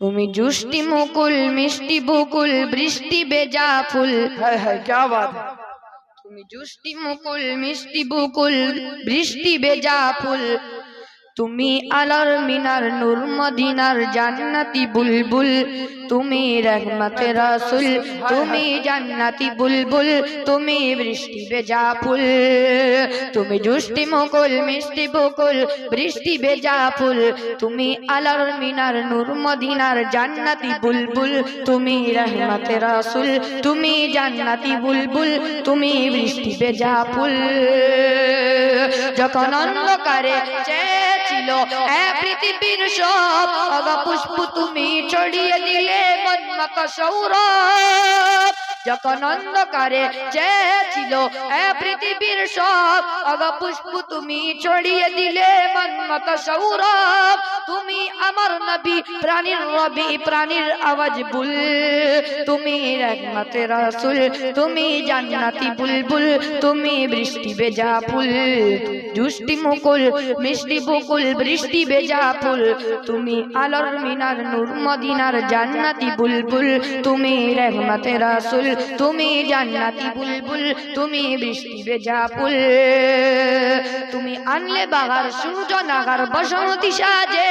তুমি জুষ্টি মুকুল মিষ্টি বকুল বৃষ্টি বেজা ফুল है है क्या बात है তুমি জুষ্টি মুকুল মিষ্টি বকুল বৃষ্টি বেজা ফুল তুমি আলার মিনার নূর মদিনার জান্নাতি বুলবুল। তুমি রহমতে রাসুল। তুমি জান্নাতি বুলবুল। তুমি বৃষ্টি বেজা ফুল। তুমি জুষ্টি মুকুল মিষ্টি বকুল। বৃষ্টি বেজা ফুল। তুমি আলার মিনার নূর মদিনার জান্নাতি বুলবুল। তুমি রহমতে রাসুল। তুমি জান্নাতি বুলবুল। তুমি বৃষ্টি বেজা ফুল। যখন অন্ধকারে চেয়েছিল পৃথিবীর সব অগা পুষ্প তুমি ছড়িয়ে দিলে মন্মক সৌরভ। যখন অন্ধকারে চেয়েছিল পৃথিবীর সব অগা পুষ্প তুমি ছড়িয়ে দিলে মন্মক সৌরভ। তুমি আমার নবী, প্রাণীর রবি, প্রাণীর আওয়াজ বুল। তুমি রহমতে রাসুল, তুমি জান্নাতি বুলবুল। তুমি বৃষ্টি বেজা ফুল জুষ্টি মুকুল, মিষ্টি বকুল, বৃষ্টি বেজা ফুল। তুমি আলোর মিনার, নূর মদিনার জান্নাতি বুলবুল। তুমি রহমতে রাসুল তুমি জান্নাতি বুলবুল, তুমি বৃষ্টি বেজা ফুল। তুমি আনলে বাগার, সূর্য নাগার, বসন্তী সাজে।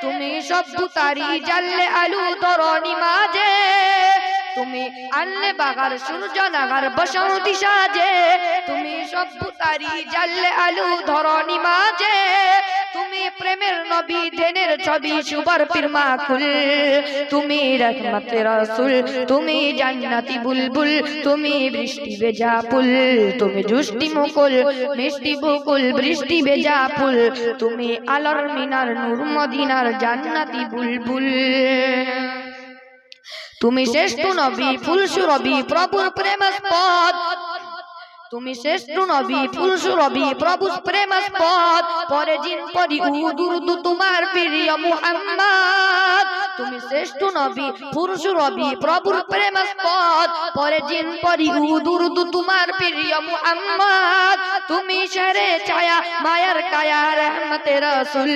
তুমি সব তারি জানলে আলু, তরণী মাঝে। তুমি আনলে বাগার, সূর্য নাগার, বসন্তী সাজে। তুমি সব তারি জানলে আলু ধরণী মাঝে। প্রেমের নবী দেনের ছবি সুবার পিরমা খুল তুমি রহমতে রাসুল, তুমি জান্নাতি বুলবুল, তুমি বৃষ্টি বেজা ফুল, তুমি জুষ্টি মুকুল, মিষ্টি বকুল, বৃষ্টি বেজা ফুল, তুমি আলোর মিনার নূর মদিনার জান্নাতি বুলবুল। তুমি শ্রেষ্ঠ নবী ফুল সুরবি প্রভুর প্রেম পদ তুমি শ্রেষ্ঠ নবী পুরুষ রবি প্রভু প্রেম পরে জিন পরি উদুরদু তোমার প্রিয় মুহাম্মদ। তুমি শ্রেষ্ঠ নবী পুরুষ রবি প্রভুর প্রেম পদ পরে জিন পরি উদুরদু তোমার প্রিয় মুহাম্মদ তুমি শরে ছায়া মায়ার কায়া রহমতে রাসূল।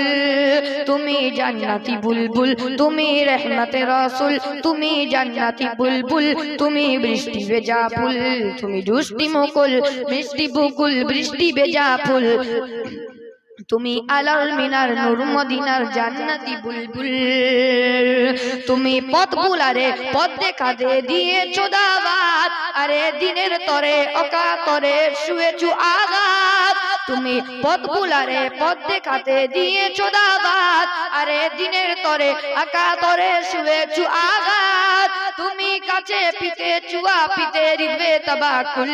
তুমি জান্নাতি বুলবুল তুমি রহমতে রাসূল। তুমি জান্নাতি বুলবুল তুমি বৃষ্টি বেজা ফুল। তুমি দুষ্টি মুকুল মিষ্টি বুকুল বৃষ্টি বেজা ফুল। তুমি আলাল মিনার নূর মদিনার জান্নাতি বুলবুল। তুমি পথ বুলারে পথ দেখা দে দিয়েছ দাওয়াত আরে দিনের তরে অকাতরে শুয়েছু আঘাত তুমি পথ বুলারে পথ দেখাতে দিয়ে দাওয়াত আরে দিনের তরে আকাতরে শুয়েছু আঘাত তুমি কাছে পিতে চুয়া পিতে রিদবে তবাকুল।